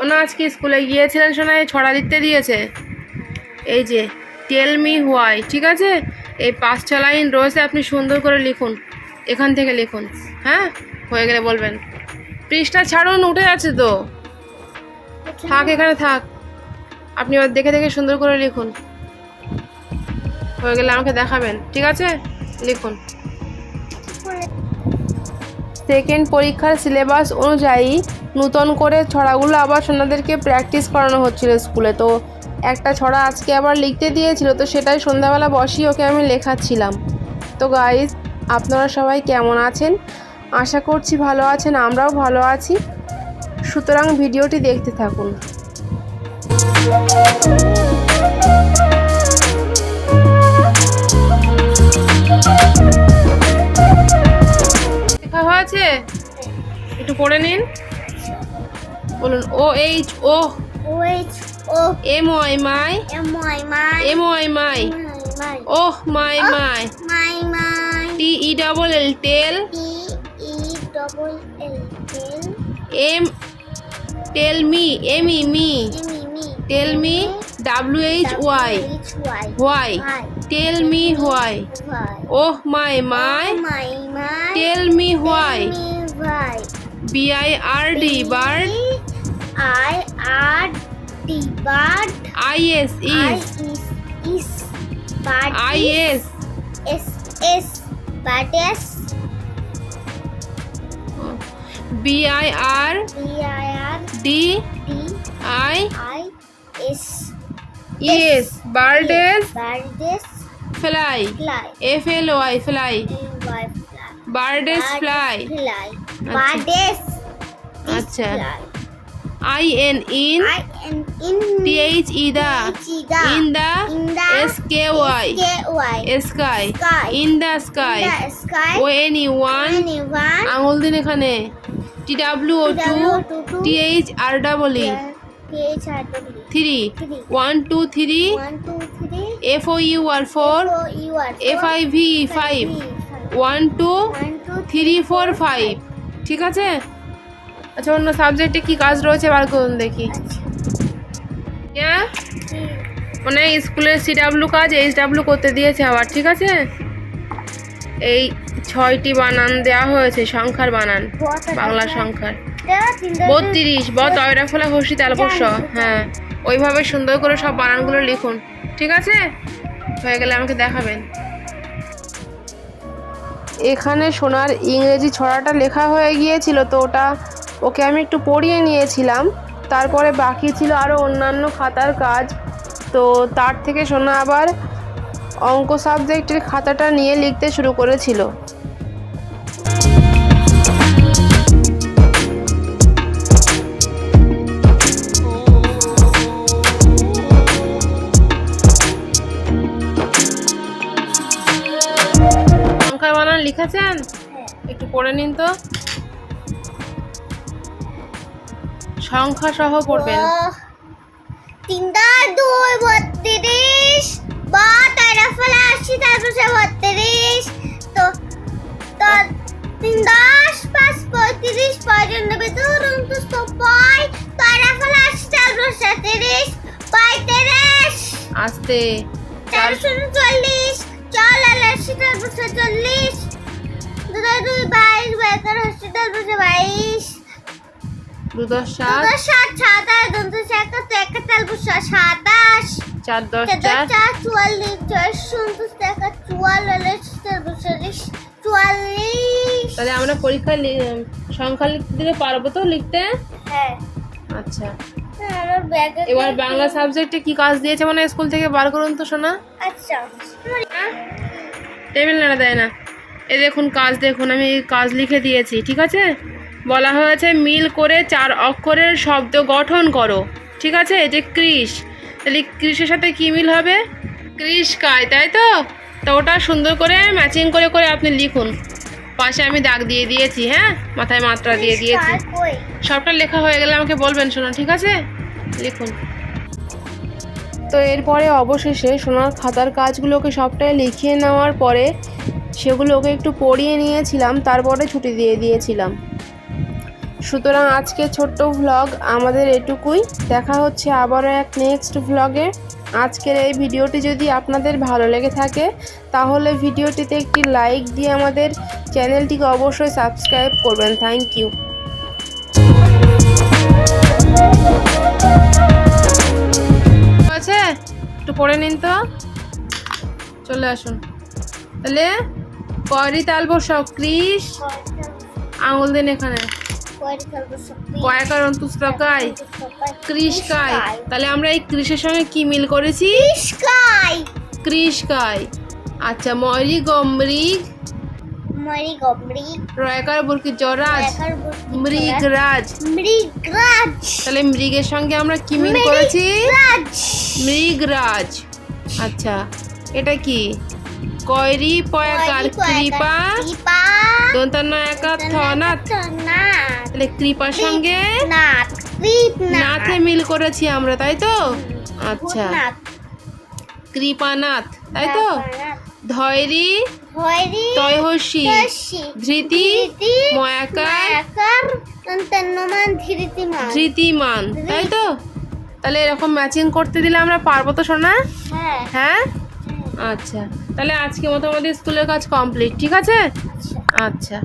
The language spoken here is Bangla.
ওনা আজকে স্কুলে গিয়েছিলেন শোনা, এই ছড়া লিখতে দিয়েছে। এই যে টেল মি হোয়াই ঠিক আছে? এই পাঁচটা লাইন রয়েছে, আপনি সুন্দর করে লিখুন, এখান থেকে লিখুন হ্যাঁ? হয়ে গেলে বলবেন। পৃষ্ঠা ছাড়ুন, উঠে যাচ্ছে তো। থাক, এখানে থাক। আপনি এবার দেখে দেখে সুন্দর করে লিখুন। হয়ে গেলে আমাকে দেখাবেন, ঠিক আছে? লিখুন। সেকেন্ড পরীক্ষার সিলেবাস অনুযায়ী নূতন করে ছড়াগুলো আবার সোনাদেরকে প্র্যাকটিস করানো হচ্ছিল স্কুলে তো একটা ছড়া আজকে আবার লিখতে দিয়েছিল, তো সেটাই সন্ধ্যাবেলা বসিয়ে ওকে আমি লেখাচ্ছিলাম। তো গাইজ আপনারা সবাই কেমন আছেন? আশা করছি ভালো আছেন, আমরাও ভালো আছি। সুতরাং ভিডিওটি দেখতে থাকুন। পড়ে নিন। বলুন O H oh. oh, M Y my. my, M Y my. Oh my. My my, T E double L tell M tell me M E me. Tell me W H Y. Y, tell me why. Oh my my. my, B I R D bird I, R, D, bird, I S I, is is, is, bird, I S S, S, bird, S, B I R B, I, R, D D, I I, S, yes birds bird, S, fly fly, F L Y fly Y, fly. Birds fly Fly. Birds. আচ্ছা। I N in T H E the. In the S K Y. Sky. In sky. O N E one. আঙুল দিন এখানে। T W O two. T H R double E. Three. One two three. F O U R four. F I V five. One two three four five. ঠিক আছে? আচ্ছা অন্য সাবজেক্টে কি কাজ রয়েছে? বার করুন দেখি। হ্যাঁ মানে স্কুলের সি ডাব্লু কাজ এইচ ডাব্লু করতে দিয়েছে আবার, ঠিক আছে? এই ছয়টি বানান দেওয়া হয়েছে, সংখ্যার বানান, বাংলা সংখ্যার। বত্রিশ, ব, তয়রা ফোলা হসি তালবস্য হ্যাঁ। ওইভাবে সুন্দর করে সব বানানগুলো লিখুন, ঠিক আছে? হয়ে গেলে আমাকে দেখাবেন। এখানে সোনার ইংরেজি ছড়াটা লেখা হয়ে গিয়েছিল, তো ওটা ওকে আমি একটু পড়িয়ে নিয়েছিলাম। তারপরে বাকি ছিল আরও অন্যান্য খাতার কাজ। তো তার থেকে সোনা আবার অঙ্ক সাবজেক্টের খাতাটা নিয়ে লিখতে শুরু করেছিল। সংখ্যার একটু পড়ে নিন তো। সংখ্যা সহ পড়বেন। তিন দশ দুই বত্রিশ বা তারা ফলে আশি সে বত্রিশ। তো তিন দশ পাঁচ পঁয়ত্রিশ বেতন অন্তস্থ পয় তারা ফলে আশি তারপর সাঁত্রিশ পঁয়ত্রিশ। আস্তে। চারশো চল্লিশ চল আশি তারপর চল্লিশ দুই দুই বাইশ বেতন সাত সাত সাতাশ একাত্তর সাতাশ। চার দশ চার। চার চার চুয়াল্লিশ টাকা চুয়াল্লিশ চল্লিশ চুয়াল্লিশ। তাহলে আমরা পরীক্ষায় সংখ্যা লিখতে দিলে পারব তো লিখতে? হ্যাঁ। আচ্ছা। এবার বাংলা সাবজেক্টে কি কাজ দিয়েছে মানে স্কুল থেকে বার করুন তো শোনা আচ্ছা। টেবিল নাড়া দেয় না। এ দেখুন কাজ দেখুন আমি কাজ লিখে দিয়েছি ঠিক আছে? বলা হয়েছে মিল করে চার অক্ষরের শব্দ গঠন করো ঠিক আছে? এই যে ক্রিস তাহলে ক্রিসের সাথে কি মিল হবে? ক্রিস কায় তাই তো? তো ওটা সুন্দর করে ম্যাচিং করে করে আপনি লিখুন। পাশে আমি দাগ দিয়ে দিয়েছি হ্যাঁ? মাথায় মাত্রা দিয়ে দিয়েছি। সবটা লেখা হয়ে গেলে আমাকে বলবেন শোনা ঠিক আছে? লিখুন। তো এরপরে অবশেষে সোনার খাতার কাজগুলোকে সবটাই লিখিয়ে নেওয়ার পরে সেগুলো ওকে একটু পড়িয়ে নিয়েছিলাম, তারপরে ছুটি দিয়ে দিয়েছিলাম। সুতরাং আজকে ছোট্ট ভ্লগ আমাদের এটুকুই। দেখা হচ্ছে আবারও এক নেক্সট ভ্লগে আজকের এই ভিডিওটি যদি আপনাদের ভালো লেগে থাকে, তাহলে ভিডিওটিতে একটি লাইক দিয়ে আমাদের চ্যানেলটিকে অবশ্যই সাবস্ক্রাইব করবেন। থ্যাংক ইউ আছে? একটু পড়ে নিন তো। চলে আসুন। তাহলে কয়রি তাল বসাও ক্রিস? আঙুল দিন এখানে। কয়েকার অন্তুস্তকায় ক্রিস? কায় তাহলে আমরা এই ক্রিসের সঙ্গে কি মিল করেছি? কায় আচ্ছা ময়রি গমরিগ মরি গমরি রয়কার বুরকি জরাজ মৃগ মৃগরাজ। তাহলে মৃগের সঙ্গে আমরা কি মিল করেছি? রাজ মৃগরাজ। আচ্ছা এটা কি? কয়রি পয়াকার কৃপা? কৃপা? দন্তান্ন একা থনাথ? নাথ তাহলে কৃপার সঙ্গে নাথ মিল করেছি আমরা তাই তো? আচ্ছা। কৃপানাথ তাই তো? ধৈরি তয়সি ধৃতি ময়াকার ধৃতিমান। তাই তো? তাহলে এরকম ম্যাচিং করতে দিলে আমরা পারব তো শোনা হ্যাঁ। হ্যাঁ? আচ্ছা। তাহলে আজকে মতো আমাদের স্কুলের কাজ কমপ্লিট ঠিক আছে? আচ্ছা। আচ্ছা।